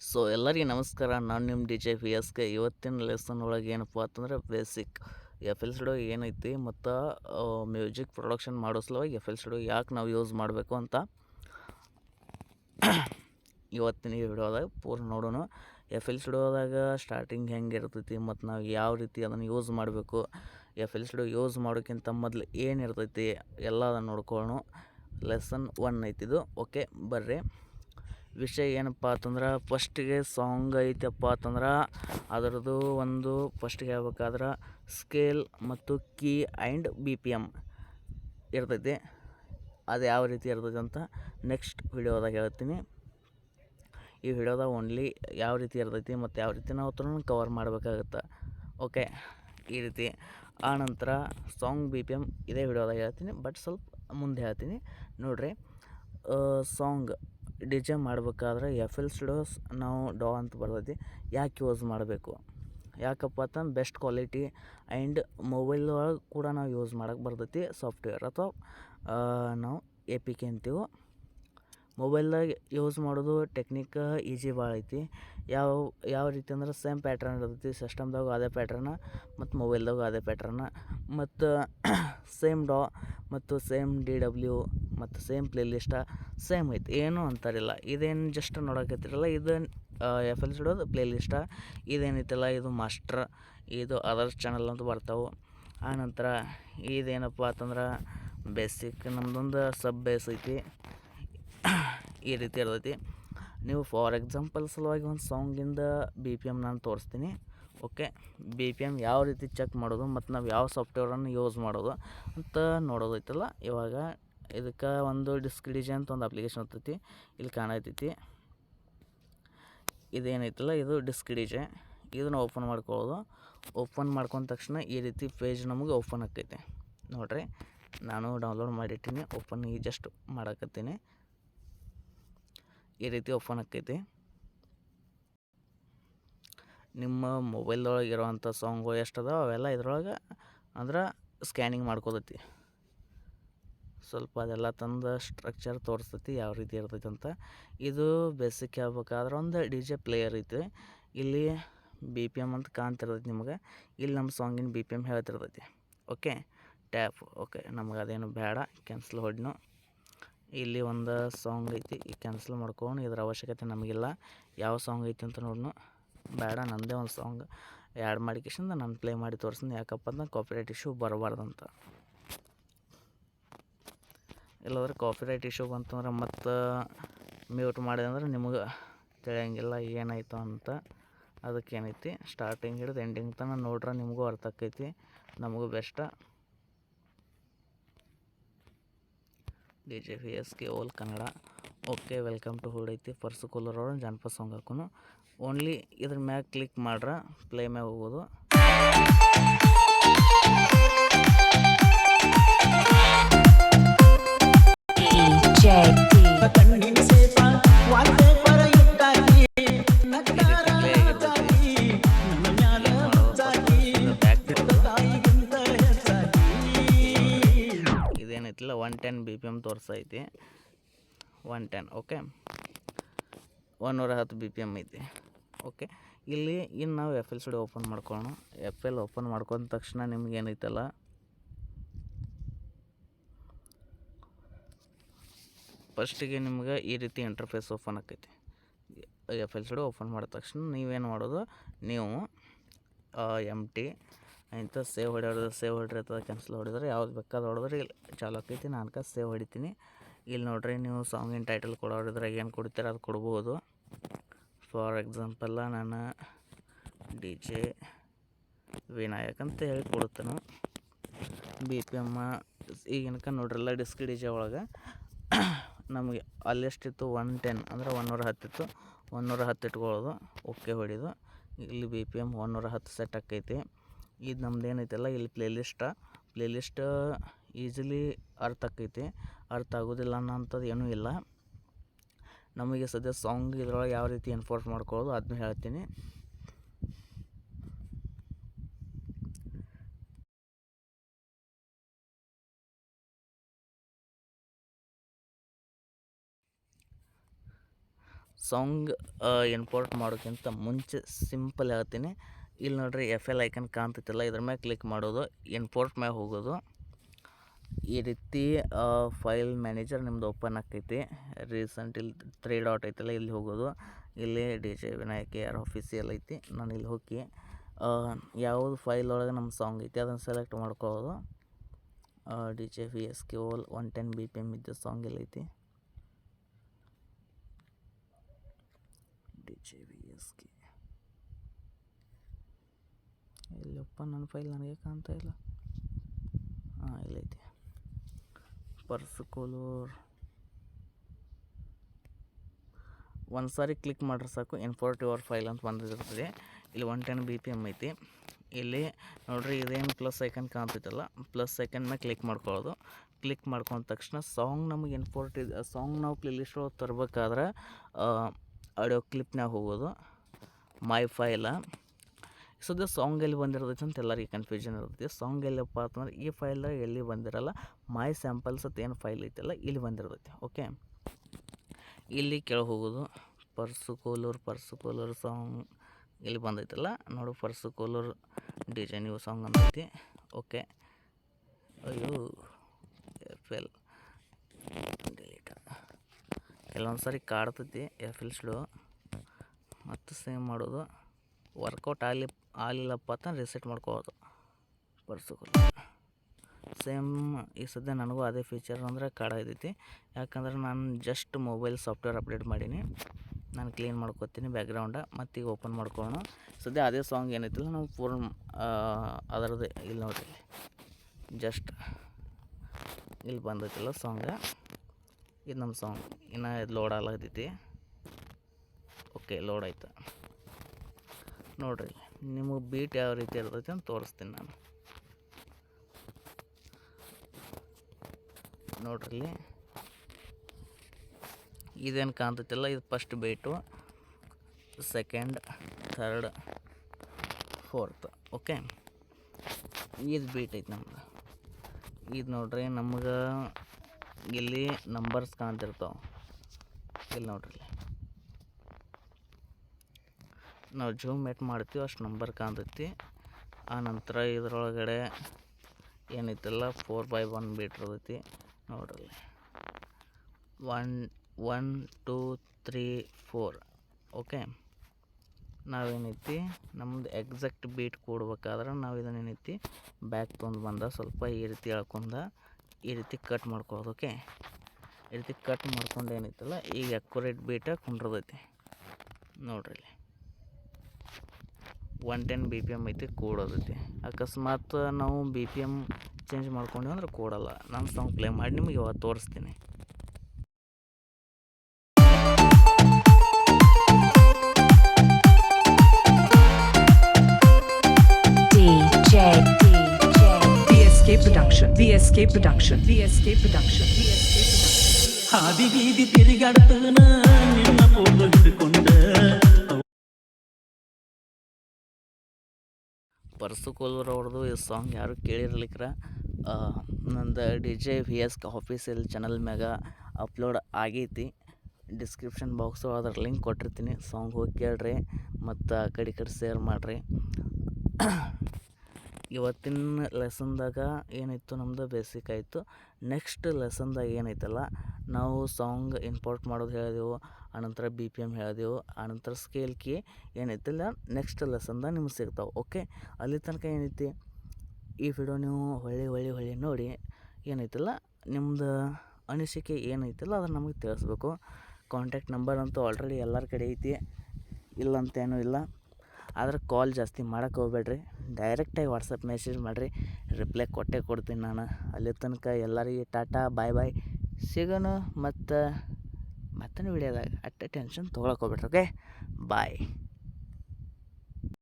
So, ಎಲ್ಲರಿಗೆ ನಮಸ್ಕಾರ. ನಾನು ನಿಮ್ಮ D J P S K ಇವತ್ತಿನ ಲೆಸನ್ ಒಳಗೆ ಏನಪ್ಪ ಅಂತಂದ್ರೆ ಬೇಸಿಕ್ ಎಫ್ ಎಲ್ ಸಿಡೋ ಏನೈತಿ ಮತ್ತು ಮ್ಯೂಸಿಕ್ ಪ್ರೊಡಕ್ಷನ್ ಮಾಡೋ ಸಲುವಾಗಿ ಎಫ್ ಎಲ್ ಸಿಡೋ ಯಾಕೆ ನಾವು ಯೂಸ್ ಮಾಡಬೇಕು ಅಂತ ಇವತ್ತಿನ ಈ ವಿಡಿಯೋದಾಗ ಪೂರ್ಣ ನೋಡೋಣ. ಎಫ್ ಎಲ್ ಸಿಡೋದಾಗ ಸ್ಟಾರ್ಟಿಂಗ್ ಹೆಂಗೆ ಇರ್ತೈತಿ ಮತ್ತು ನಾವು ಯಾವ ರೀತಿ ಅದನ್ನು ಯೂಸ್ ಮಾಡಬೇಕು. ಎಫ್ ಎಲ್ ಸಿಡೋ ಯೂಸ್ ಮಾಡೋಕ್ಕಿಂತ ಮೊದಲು ಏನು ಇರ್ತೈತಿ ಎಲ್ಲ ಅದನ್ನು ನೋಡ್ಕೊಳ್ಳೋಣ ಲೆಸನ್ ಒನ್ ಐತಿದು ಓಕೆ ಬರ್ರಿ. ವಿಷಯ ಏನಪ್ಪ ಅಂತಂದ್ರೆ ಫಸ್ಟಿಗೆ ಸಾಂಗ್ ಐತಪ್ಪ ಅಂತಂದ್ರೆ, ಅದರದ್ದು ಒಂದು ಫಸ್ಟಿಗೆ ಹೇಳ್ಬೇಕಾದ್ರೆ ಸ್ಕೇಲ್ ಮತ್ತು key and B P M ಇರ್ತೈತಿ. ಅದು ಯಾವ ರೀತಿ ಇರ್ತೈತಿ ಅಂತ ನೆಕ್ಸ್ಟ್ ವಿಡಿಯೋದಾಗ ಹೇಳ್ತೀನಿ. ಈ ವಿಡಿಯೋದಾಗ ಓನ್ಲಿ ಯಾವ ರೀತಿ ಇರ್ತೈತಿ ಮತ್ತು ಯಾವ ರೀತಿ ನಾವು ಹತ್ರ ಕವರ್ ಮಾಡಬೇಕಾಗತ್ತೆ. ಓಕೆ ಈ ರೀತಿ. ಆನಂತರ ನಂತರ ಸಾಂಗ್ ಬಿ ಪಿ ಎಂ ಇದೇ ವಿಡಿಯೋದಾಗ ಹೇಳ್ತೀನಿ ಬಟ್ ಸ್ವಲ್ಪ ಮುಂದೆ ಹೇಳ್ತೀನಿ. ನೋಡಿರಿ ಸಾಂಗ್ ಡಿ ಜೆ ಮಾಡ್ಬೇಕಾದ್ರೆ ಎಫ್ ಎಲ್ ಸ್ಟುಡಿಯೋಸ್ ನಾವು ಡಾ ಅಂತ ಬರ್ತೈತಿ ಯಾಕೆ ಯೂಸ್ ಮಾಡಬೇಕು? ಯಾಕಪ್ಪ ಅಂತಂದ್ರೆ ಬೆಸ್ಟ್ ಕ್ವಾಲಿಟಿ ಆ್ಯಂಡ್ ಮೊಬೈಲ್ ಒಳಗೆ ಕೂಡ ನಾವು ಯೂಸ್ ಮಾಡೋಕೆ ಬರ್ತೈತಿ ಸಾಫ್ಟ್ವೇರ್ ಅಥವಾ ನಾವು ಎ ಪಿ ಕೆ ಅಂತೀವಿ. ಮೊಬೈಲ್ದಾಗ ಯೂಸ್ ಮಾಡೋದು ಟೆಕ್ನಿಕ್ ಈಜಿ ಭಾಳ ಐತಿ. ಯಾವ ಯಾವ ರೀತಿ ಅಂದ್ರೆ ಸೇಮ್ ಪ್ಯಾಟ್ರನ್ ಇರ್ತೈತಿ. ಸಿಸ್ಟಮ್ದಾಗ ಅದೇ ಪ್ಯಾಟ್ರನ ಮತ್ತು ಮೊಬೈಲ್ದಾಗ ಅದೇ ಪ್ಯಾಟ್ರನ ಮತ್ತು ಸೇಮ್ ಡಾ, ಮತ್ತು ಸೇಮ್ ಡಿ ಡಬ್ಲ್ಯೂ ಮತ್ತು ಸೇಮ್ ಪ್ಲೇಲಿಸ್ಟ ಸೇಮ್ ಐತಿ. ಏನೂ ಅಂತಾರಿಲ್ಲ. ಇದೇನು ಜಸ್ಟ್ ನೋಡಕತ್ತಿರಲ್ಲ ಇದು ಎಫ್ ಎಲ್ ಸಿಡೋದು ಪ್ಲೇಲಿಸ್ಟ ಇದೇನೈತಲ್ಲ ಇದು ಮಾಸ್ಟ್ರ್ ಇದು ಅದರ್ಸ್ ಚಾನಲ್ ಅಂತ ಬರ್ತಾವೆ. ಆನಂತರ ಇದೇನಪ್ಪ ಅಂತಂದ್ರೆ ಬೇಸಿಕ್ ನಮ್ಮದೊಂದು ಸಬ್ ಬೇಸ್ ಐತಿ. ಈ ರೀತಿ ಇರ್ತೈತಿ. ನೀವು ಫಾರ್ ಎಕ್ಸಾಂಪಲ್ ಸಲುವಾಗಿ ಒಂದು ಸಾಂಗಿಂದ ಬಿ ಪಿ ಎಂ ನಾನು ತೋರಿಸ್ತೀನಿ. ಓಕೆ ಬಿ ಪಿ ಎಂ ಯಾವ ರೀತಿ ಚೆಕ್ ಮಾಡೋದು ಮತ್ತು ನಾವು ಯಾವ ಸಾಫ್ಟ್ವೇರನ್ನು ಯೂಸ್ ಮಾಡೋದು ಅಂತ ನೋಡೋದೈತಲ್ಲ. ಇವಾಗ ಇದಕ್ಕೆ ಒಂದು ಡಿಸ್ಕ್ ಡಿಜೆ ಅಂತ ಒಂದು ಅಪ್ಲಿಕೇಶನ್ ಇರ್ತೈತಿ ಇಲ್ಲಿ ಕಾಣತೈತಿ. ಇದೇನೈತಲ್ಲ? ಇದು ಡಿಸ್ಕ್ ಡಿಜೆ ಇದನ್ನು ಓಪನ್ ಮಾಡ್ಕೊಳ್ಳೋದು. ಓಪನ್ ಮಾಡ್ಕೊಂಡ ತಕ್ಷಣ ಈ ರೀತಿ ಪೇಜ್ ನಮಗೆ ಓಪನ್ ಆಕೈತೆ ನೋಡಿರಿ? ನಾನು ಡೌನ್ಲೋಡ್ ಮಾಡಿಟ್ಟೀನಿ. ಓಪನ್ ಈ ಜಸ್ಟ್ ಮಾಡಕತ್ತೀನಿ. ಈ ರೀತಿ ಓಪನ್ ಆಕೈತಿ ನಿಮ್ಮ ಮೊಬೈಲ್ದೊಳಗೆ ಇರೋವಂಥ ಸಾಂಗು ಎಷ್ಟು ಅವೆಲ್ಲ ಇದ್ರೊಳಗೆ ಅಂದ್ರೆ ಸ್ಕ್ಯಾನಿಂಗ್ ಮಾಡ್ಕೋತೈತಿ. ಸ್ವಲ್ಪ ಅದೆಲ್ಲ ತಂದು ಸ್ಟ್ರಕ್ಚರ್ ತೋರಿಸ್ತೈತಿ, ಯಾವ ರೀತಿ ಇರ್ತೈತಿ ಅಂತ. ಇದು ಬೇಸಿಕ್ ಹೇಳ್ಬೇಕಾದ್ರೆ ಒಂದು ಡಿ ಜೆ ಪ್ಲೇಯರ್ ಐತಿ. ಇಲ್ಲಿ ಬಿ ಪಿ ಎಂ ಅಂತ ಕಾಣ್ತಿರ್ತೈತಿ ನಿಮಗೆ. ಇಲ್ಲಿ ನಮ್ಮ ಸಾಂಗಿನ ಬಿ ಪಿ ಎಂ ಹೇಳ್ತಿರ್ತೈತಿ. ಓಕೆ ಟ್ಯಾಪ್ ಓಕೆ ನಮ್ಗೆ ಅದೇನು ಬೇಡ. ಕ್ಯಾನ್ಸಲ್ ಹೊಡ್ನು. ಇಲ್ಲಿ ಒಂದು ಸಾಂಗ್ ಐತಿ ಕ್ಯಾನ್ಸಲ್ ಮಾಡ್ಕೊಂಡು ಇದ್ರ ಅವಶ್ಯಕತೆ ನಮಗಿಲ್ಲ. ಯಾವ ಸಾಂಗ್ ಐತಿ ಅಂತ ನೋಡೋಣ ಬೇಡ, ನಂದೇ ಒಂದು ಸಾಂಗ್ ಆ್ಯಡ್ ಮಾಡಿಕೇಶಿಂದ ನಾನು ಪ್ಲೇ ಮಾಡಿ ತೋರಿಸ್ತೀನಿ, ಯಾಕಪ್ಪ ಅಂದ್ರೆ ಕಾಪಿರೈಟ್ ಇಶ್ಯೂ ಬರಬಾರ್ದಂತ. ಇಲ್ಲಾಂದ್ರೆ ಕಾಪಿರೈಟ್ ಇಶ್ಯೂ ಬಂತಂದ್ರೆ ಮತ್ತು ಮ್ಯೂಟ್ ಮಾಡಿದೆ ಅಂದ್ರೆ ನಿಮಗೆ ತಿಳಿಯಂಗಿಲ್ಲ ಏನಾಯ್ತು ಅಂತ. ಅದಕ್ಕೆ ಏನೈತಿ ಸ್ಟಾರ್ಟಿಂಗ್ ಹಿಡಿದು ಎಂಡಿಂಗ್ ತನಕ ನೋಡ್ರೆ ನಿಮಗೂ ಅರ್ಥ ಆಕೈತಿ, ನಮಗೂ best D J V S K whole Kannada. Okay, welcome to ಹುಡ್ ಐತಿ ಪರ್ಸು ಕೂಲರ್ ಅವ್ರ ಜಾನಪದ ಸಾಂಗ್ ಹಾಕೋನು. ಓನ್ಲಿ ಇದ್ರ ಮ್ಯಾಗ ಕ್ಲಿಕ್ ಮಾಡ್ರ ಪ್ಲೇ ಮ್ಯಾಗ ಹೋಗೋದು. One ten B P M ತೋರಿಸೈತಿ. One ten okay ಒನ್ನೂರ ಹತ್ತು ಬಿ ಪಿ ಎಂ ಐತಿ ಓಕೆ ಇಲ್ಲಿ ಇನ್ನು ನಾವು ಎಫ್ ಎಲ್ ಸ್ಟುಡಿಯೋ ಓಪನ್ ಮಾಡ್ಕೊಳ್ಳೋಣ ಎಫ್ ಎಲ್ ಓಪನ್ ಮಾಡ್ಕೊಂಡ ತಕ್ಷಣ ನಿಮ್ಗೆ ಏನೈತಲ್ಲ? ಫಸ್ಟಿಗೆ ನಿಮ್ಗೆ ಈ ರೀತಿ ಇಂಟರ್ಫೇಸ್ ಓಪನ್ ಆಕೈತಿ. ಎಫ್ ಎಲ್ ಸ್ಟುಡಿಯೋ ಓಪನ್ ಮಾಡಿದ ತಕ್ಷಣ ನೀವೇನು ಮಾಡೋದು? ನೀವು ಎಂ ಟಿ ಇಂಥ ಸೇವ್ ಹೊಡೆಯೋದು ಸೇವ್ ಹೊಡಿರ್ತದೆ ಕ್ಯಾನ್ಸಲ್ ಹೊಡೆದ್ರೆ, ಯಾವ್ದು ಬೇಕಾದ್ರೆ ಹೊಡೆದ್ರೆ ಇಲ್ಲಿ ಚಾಲು ಆಕೈತಿ ನಾನು ಸೇವ್ ಹೊಡಿತೀನಿ. ಇಲ್ಲಿ ನೋಡ್ರಿ, ನೀವು ಸಾಂಗಿನ ಟೈಟಲ್ ಕೊಡೋರಿದ್ರೆ ಏನು ಕೊಡ್ತೀರ ಅದು ಕೊಡ್ಬೋದು. ಫಾರ್ ಎಕ್ಸಾಂಪಲ್ಲ ನಾನು ಡಿ ಜೆ ವಿನಾಯಕ್ ಅಂತ ಹೇಳಿ ಕೊಡ್ತೇನೆ ಬಿ ಪಿ ಎಮ್ಮ ಈಗಿನಕ ನೋಡ್ರಲ್ಲ ಡಿಸ್ಕ್ ಡಿ ಜೆ ಒಳಗೆ. ನಮಗೆ ಅಲ್ಲೆಷ್ಟಿತ್ತು ಒನ್ ಟೆನ್ ಅಂದರೆ ಒನ್ನೂರ ಹತ್ತಿತ್ತು ಒನ್ನೂರ ಹತ್ತು ಇಟ್ಕೊಳ್ಳೋದು ಓಕೆ ಹೊಡಿದು. ಇಲ್ಲಿ ಬಿ ಪಿ ಎಂ ಒನ್ನೂರ ಹತ್ತು ಸೆಟ್ ಆಕೈತಿ ಇದು ನಮ್ದು ಏನೈತಲ್ಲ ಇಲ್ಲಿ playlist playlist play list easily ಅರ್ಥ ಆಕೈತಿ. ಅರ್ಥ ಆಗೋದಿಲ್ಲ ಅನ್ನೋಂಥದ್ದು ಏನೂ ಇಲ್ಲ. ನಮಗೆ ಸದ್ಯ ಸಾಂಗ್ ಇದ್ರೊಳಗೆ ಯಾವ ರೀತಿ ಎನ್ಫೋರ್ಸ್ ಮಾಡ್ಕೊಳ್ಳೋದು ಅದನ್ನ ಹೇಳ್ತೀನಿ. ಸಾಂಗ್ ಇಂಪೋರ್ಟ್ ಮಾಡೋಕ್ಕಿಂತ ಮುಂಚೆ ಸಿಂಪಲ್ ಹೇಳ್ತೀನಿ. ಇಲ್ಲಿ ನೋಡ್ರಿ ಎಫ್ ಎಲ್ ಐಕನ್ ಕಾಣ್ತೈತಲ್ಲ ಇದ್ರ ಮೇಲೆ ಕ್ಲಿಕ್ ಮಾಡೋದು ಇಂಪೋರ್ಟ್ ಮ್ಯಾಗೆ ಹೋಗೋದು. ಈ ರೀತಿ ಫೈಲ್ ಮ್ಯಾನೇಜರ್ ನಿಮ್ದು ಓಪನ್ ಆಕೈತಿ. ರೀಸೆಂಟ್ ಇಲ್ಲಿ ತ್ರೀ ಡಾಟ್ ಐತಲ್ಲ, ಇಲ್ಲಿ ಹೋಗೋದು. ಇಲ್ಲಿ D J Vinayak R official ಐತಿ, ನಾನು ಇಲ್ಲಿ ಹೋಗಿ ಯಾವುದು ಫೈಲ್ ಒಳಗೆ ನಮ್ಮ ಸಾಂಗ್ ಐತಿ, ಅದನ್ನು ಸೆಲೆಕ್ಟ್ ಮಾಡ್ಕೊಳ್ಳೋದು D J V S K ಓಲ್ one ten B P M ಇದ್ದ ಸಾಂಗ್ ಎಲ್ಲ ಐತಿ. D J V S K ಇಲ್ಲಪ್ಪ, ನನ್ನ ಫೈಲ್ ನನಗೆ ಕಾಣ್ತಾ ಇಲ್ಲ. ಹಾಂ ಇಲ್ಲೈತಿ ಪರ್ಸ್ ಕೋಲೂರ್ ಒಂದು ಸಾರಿ ಕ್ಲಿಕ್ ಮಾಡ್ರೆ ಸಾಕು ಇನ್ಫೋರ್ಟ್ ಯುವರ್ ಫೈಲ್ ಅಂತ ಬಂದಿರ್ತದೆ. ಇಲ್ಲಿ one ten B P M ಐತಿ. ಇಲ್ಲಿ ನೋಡ್ರಿ, ಇದೇನು ಪ್ಲಸ್ ಸೆಕೆಂಡ್ ಕಾಣ್ತೈತಲ್ಲ ಪ್ಲಸ್ ಐಕನ್ ಮೇಲೆ ಕ್ಲಿಕ್ ಮಾಡ್ಕೊಳ್ಳೋದು. ಕ್ಲಿಕ್ ಮಾಡ್ಕೊಂಡ ತಕ್ಷಣ ಸಾಂಗ್ ನಮಗೆ ಇನ್ಪೋರ್ಟ್ ಇದೆ ಸಾಂಗ್ ನಾವು ಪ್ಲೇಲಿಸ್ಟ್ ಒಳಗೆ ತರಬೇಕಾದ್ರೆ ಆಡಿಯೋ ಕ್ಲಿಪ್ನಾಗ ಹೋಗೋದು. ಮೈ ಫೈಲ ಸದ್ಯ ಸಾಂಗ್ ಎಲ್ಲಿ ಬಂದಿರ್ತೈತೆ ಅಂತ ಎಲ್ಲರಿಗೆ ಕನ್ಫ್ಯೂಷನ್ ಇರ್ತೈತಿ. ಸಾಂಗ್ ಎಲ್ಲಪ್ಪ ಅಂತಂದ್ರೆ ಈ ಫೈಲ್ ಎಲ್ಲಿ ಬಂದಿರಲ್ಲ ಮೈ ಸ್ಯಾಂಪಲ್ಸ್ ಅಂತ ಏನು ಫೈಲ್ ಐತಲ್ಲ ಇಲ್ಲಿ ಬಂದಿರ್ತೈತಿ ಓಕೆ ಇಲ್ಲಿ ಕೆಳಗೆ ಹೋಗೋದು ಪರ್ಸು ಕೋಲೂರ್ ಪರ್ಸು ಕೋಲೂರ್ ಸಾಂಗ್ ಇಲ್ಲಿ ಬಂದೈತಲ್ಲ, ನೋಡು ಪರ್ಸು ಕೋಲೂರ್ ಡಿಜೆ ಇವು ಸಾಂಗ್ ಅಂತೈತಿ ಓಕೆ ಅಯ್ಯೋ ಎಫ್ ಎಲ್ ಡಿಲೀಟ್ ಕೆಲವೊಂದು ಸಾರಿ ಕಾಡ್ತೈತಿ ಎಫ್ ಎಲ್ ಸ್ಲೋ ಮತ್ತು ಸೇಮ್ ಮಾಡೋದು ವರ್ಕೌಟ್ ಆಗಲಿ ಆಗಲಿಲ್ಲಪ್ಪ ಅಂತ ರಿಸೆಟ್ ಮಾಡ್ಕೋಬೋದು. ಪರ್ಸು ಸೇಮ್ ಈ ಸದ್ಯ ನನಗೂ ಅದೇ ಫೀಚರ್ ಅಂದರೆ ಕಾಡ ಇದ್ದೈತಿ. ಯಾಕಂದ್ರೆ ನಾನು ಜಸ್ಟ್ ಮೊಬೈಲ್ ಸಾಫ್ಟ್ವೇರ್ ಅಪ್ಡೇಟ್ ಮಾಡೀನಿ. ನಾನು ಕ್ಲೀನ್ ಮಾಡ್ಕೊತೀನಿ ಬ್ಯಾಕ್ಗ್ರೌಂಡ ಮತ್ತು ಈಗ ಓಪನ್ ಮಾಡ್ಕೊಳ್ಳೋಣ. ಸದ್ಯ ಅದೇ ಸಾಂಗ್ ಏನೈತಿಲ್ಲ, ನಾವು ಪೂರ್ಣ ಅದರದ್ದು ಇಲ್ಲಿ ನೋಡಿ ಜಸ್ಟ್ ಇಲ್ಲಿ ಬಂದೈತಿಲ್ಲ ಸಾಂಗ ಇದು ನಮ್ಮ ಸಾಂಗ್ ಇನ್ನೂ ಇದು ಲೋಡ್ ಆಗ್ತೈತಿ ಓಕೆ ಲೋಡ್ ಆಯ್ತು. ನೋಡ್ರಿ. ನಿಮಗೆ ಬೀಟ್ ಯಾವ ರೀತಿ ಇರ್ತೈತಿ ಅಂತ ತೋರಿಸ್ತೀನಿ ನಾನು. ನೋಡ್ರಿ ಇದೇನು ಕಾಣ್ತೈತಿಲ್ಲ, ಇದು first beat second third fourth okay ಇದು ಬೀಟ್ ಐತೆ ನಮ್ದು. ಇದು ನೋಡ್ರಿ, ನಮ್ಗೆ ಇಲ್ಲಿ ನಂಬರ್ಸ್ ಕಾಣ್ತಿರ್ತಾವೆ. ಇಲ್ಲಿ ನೋಡ್ರಿ ನಾವು ಜೂಮ್ ಎಟ್ ಮಾಡ್ತೀವಿ, ಅಷ್ಟು ನಂಬರ್ ಕಾಣ್ತೈತಿ. ಆ ನಂತರ ಇದರೊಳಗಡೆ ಏನೈತಲ್ಲ ಫೋರ್ ಬೈ ಒನ್ ಬೀಟ್ ಇರ್ತೈತಿ. ನೋಡ್ರಿ. One one two three four okay ನಾವೇನೈತಿ ನಮ್ದು ಎಕ್ಸಾಕ್ಟ್ ಬೀಟ್ ಕೊಡ್ಬೇಕಾದ್ರೆ ನಾವು ಇದನ್ನೇನೈತಿ ಬ್ಯಾಕ್ ತೊಂದು ಬಂದ ಸ್ವಲ್ಪ ಈ ರೀತಿ ಎಳ್ಕೊಂಡ ಈ ರೀತಿ ಕಟ್ ಮಾಡ್ಕೊಳ್ಳೋದು ಓಕೆ ಈ ರೀತಿ ಕಟ್ ಮಾಡ್ಕೊಂಡು ಏನೈತಲ್ಲ ಈಗ ಅಕ್ಯುರೇಟ್ ಬೀಟ ಕುಂಡ್ರದೈತಿ ನೋಡ್ರಿ one ten B P M ಐತಿ ಕೂಡೋದೈತಿ ಅಕಸ್ಮಾತ್ ನಾವು ಬಿ ಪಿ ಎಂ ಚೇಂಜ್ ಮಾಡ್ಕೊಂಡ್ವಿ ಅಂದ್ರೆ ಕೂಡಲ್ಲ ನಾನು ಸಾಂಗ್ ಪ್ಲೇ ಮಾಡಿ ನಿಮಗೆ ಇವಾಗ ತೋರಿಸ್ತೀನಿ. ಹಾದಿ ಬೀದಿ ತಿರುಗಾಡ್ತಾನ ನಿನ್ನ ಪೋಲು ಹಿಡ್ಕೊಂಡ. ಪರ್ಸು ಕೋಲೂರ್ ಅವ್ರದ್ದು ಈ ಸಾಂಗ್ ಯಾರು ಕೇಳಿರ್ಲಿಕ್ರ. ನಂದು D J V S official channel ಮ್ಯಾಗ ಅಪ್ಲೋಡ್ ಆಗೈತಿ. ಡಿಸ್ಕ್ರಿಪ್ಷನ್ ಬಾಕ್ಸು ಅದ್ರ ಲಿಂಕ್ ಕೊಟ್ಟಿರ್ತೀನಿ. ಸಾಂಗ್ ಹೋಗಿ ಕೇಳ್ರಿ. ಮತ್ತು ಆ ಕಡೆ ಕಡೆ ಶೇರ್ ಮಾಡಿರಿ. ಇವತ್ತಿನ ಲೆಸನ್ದಾಗ ಏನಿತ್ತು ನಮ್ಮದು ಬೇಸಿಕ್ ಆಯಿತು. ನೆಕ್ಸ್ಟ್ ಲೆಸನ್ದಾಗ ಏನೈತಲ್ಲ, ನಾವು ಸಾಂಗ್ ಇಂಪೋರ್ಟ್ ಮಾಡೋದು ಹೇಳಿದೆವು, ಆನಂತರ ಬಿ ಪಿ ಎಂ ಹೇಳಿದೆವು, ಆನಂತರ ಸ್ಕೇಲ್ ಕಿ ಏನೈತಿಲ್ಲ, ನೆಕ್ಸ್ಟ್ ಲೆಸನ್ದಾಗ ನಿಮ್ಗೆ ಸಿಗ್ತಾವೆ. ಓಕೆ? ಅಲ್ಲಿ ತನಕ ಏನೈತಿ? ಈ ವಿಡಿಯೋ ನೀವು ಹೊಳ್ಳಿ ಹೊಳ್ಳಿ ಹೊಳ್ಳಿ ನೋಡಿ ಏನೈತಲ್ಲ ನಿಮ್ಮದು ಅನಿಸಿಕೆ ಏನೈತಲ್ಲ ಅದನ್ನು ನಮಗೆ ತಿಳಿಸ್ಬೇಕು. ಕಾಂಟ್ಯಾಕ್ಟ್ ನಂಬರ್ ಅಂತೂ ಆಲ್ರೆಡಿ ಎಲ್ಲರ ಕಡೆ ಐತಿ. ಇಲ್ಲ ಅಂತೇನೂ ಇಲ್ಲ. ಆದ್ರೆ ಕಾಲ್ ಜಾಸ್ತಿ ಮಾಡಕ್ಕೆ ಹೋಗ್ಬೇಡ್ರಿ. ಡೈರೆಕ್ಟಾಗಿ ವಾಟ್ಸಪ್ ಮೆಸೇಜ್ ಮಾಡಿರಿ. ರಿಪ್ಲೈ ಕೊಟ್ಟೇ ಕೊಡ್ತೀನಿ ನಾನು. ಅಲ್ಲಿ ತನಕ ಎಲ್ಲರಿಗೆ ಟಾಟಾ ಬಾಯ್ ಬಾಯ್ ಸಿಗೋಣ ಮತ್ತು ಮತ್ತೊಂದು ವಿಡಿಯೋದಾಗ ಅಟ್ಟೆ ಟೆನ್ಷನ್ ತೊಗೊಳಕ್ಕೆ ಹೋಗ್ಬೇಡ್ರಿ ಓಕೆ ಬಾಯ್